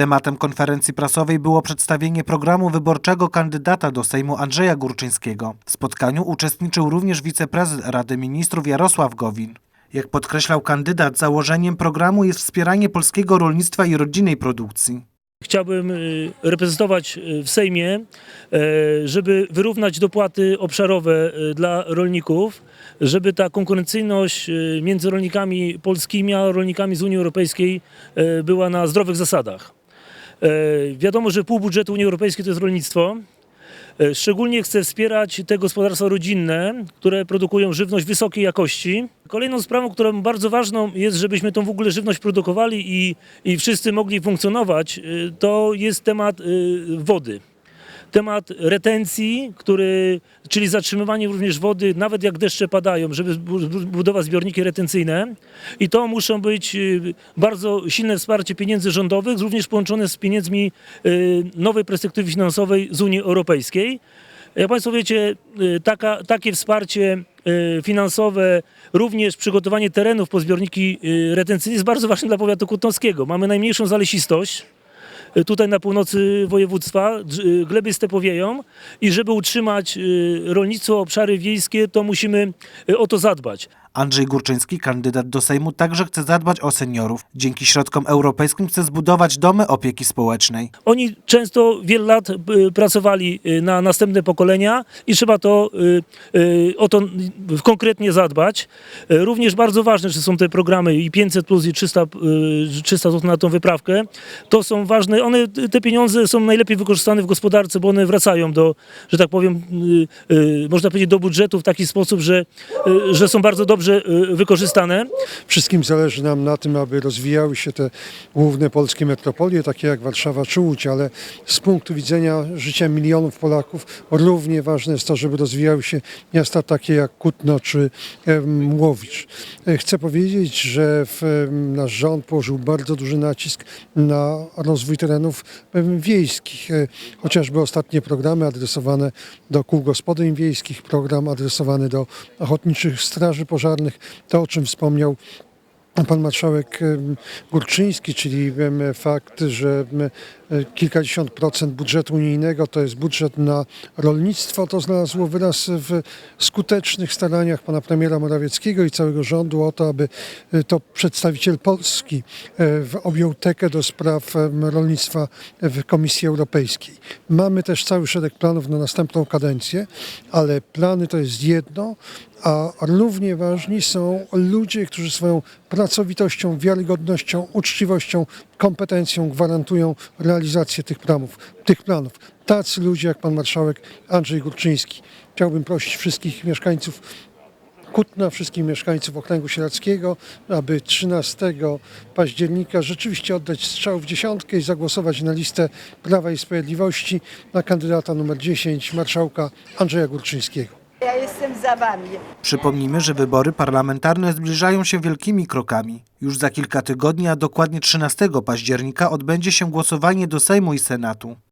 Tematem konferencji prasowej było przedstawienie programu wyborczego kandydata do Sejmu Andrzeja Górczyńskiego. W spotkaniu uczestniczył również wiceprezes Rady Ministrów Jarosław Gowin. Jak podkreślał kandydat, założeniem programu jest wspieranie polskiego rolnictwa i rodzinnej produkcji. Chciałbym y, reprezentować y, w Sejmie, e, żeby wyrównać dopłaty obszarowe y, dla rolników, żeby ta konkurencyjność y, między rolnikami polskimi a rolnikami z Unii Europejskiej była na zdrowych zasadach. E, Wiadomo, że pół budżetu Unii Europejskiej to jest rolnictwo. E, Szczególnie chcę wspierać te gospodarstwa rodzinne, które produkują żywność wysokiej jakości. Kolejną sprawą, którą bardzo ważną jest, żebyśmy tą w ogóle żywność produkowali i, i wszyscy mogli funkcjonować, y, to jest temat wody. Temat retencji, który, czyli zatrzymywanie również wody, nawet jak deszcze padają, żeby budować zbiorniki retencyjne. I to muszą być y, bardzo silne wsparcie pieniędzy rządowych, również połączone z pieniędzmi y, nowej perspektywy finansowej z Unii Europejskiej. Jak Państwo wiecie, y, taka, takie wsparcie finansowe, również przygotowanie terenów po zbiorniki retencyjne jest bardzo ważne dla powiatu kutnowskiego. Mamy najmniejszą zalesistość tutaj na północy województwa, y, gleby stepowieją i żeby utrzymać y, rolnictwo, obszary wiejskie, to musimy y, o to zadbać. Andrzej Górczyński, kandydat do Sejmu, także chce zadbać o seniorów. Dzięki środkom europejskim chce zbudować domy opieki społecznej. Oni często wiele lat y, pracowali y, na następne pokolenia i trzeba to, y, o to konkretnie zadbać. Również bardzo ważne, że są te programy i 500 plus i 300, y, 300 zł na tą wyprawkę. To są ważne, one, te pieniądze są najlepiej wykorzystane w gospodarce, bo one wracają do, że tak powiem, można powiedzieć do budżetu w taki sposób, że, że są bardzo dobrze y, wykorzystane. Wszystkim zależy nam na tym, aby rozwijały się te główne polskie metropolie, takie jak Warszawa czy Łódź, ale z punktu widzenia życia milionów Polaków równie ważne jest to, żeby rozwijały się miasta takie jak Kutno czy Łowicz. E, Chcę powiedzieć, że w, nasz rząd położył bardzo duży nacisk na rozwój terenów wiejskich. E, Chociażby ostatnie programy adresowane do kół gospodyń wiejskich, program adresowany do ochotniczych straży pożarnych, to o czym wspomniał pan marszałek Górczyński, czyli fakt, że kilkadziesiąt procent budżetu unijnego to jest budżet na rolnictwo, to znalazło wyraz w skutecznych staraniach pana premiera Morawieckiego i całego rządu o to, aby e, to przedstawiciel Polski e, objął tekę do spraw rolnictwa w Komisji Europejskiej. Mamy też cały szereg planów na następną kadencję, ale plany to jest jedno, a równie ważni są ludzie, którzy swoją pracowitością, wiarygodnością, uczciwością, kompetencją gwarantują realizację tych planów. Tych planów. Tacy ludzie jak pan marszałek Andrzej Górczyński. Chciałbym prosić wszystkich mieszkańców Kutna, wszystkich mieszkańców okręgu sieradzkiego, aby 13 października rzeczywiście oddać strzał w dziesiątkę i zagłosować na listę Prawa i Sprawiedliwości na kandydata numer 10, marszałka Andrzeja Górczyńskiego. Ja jestem za wami. Przypomnijmy, że wybory parlamentarne zbliżają się wielkimi krokami. Już za kilka tygodni, a dokładnie 13 października odbędzie się głosowanie do Sejmu i Senatu.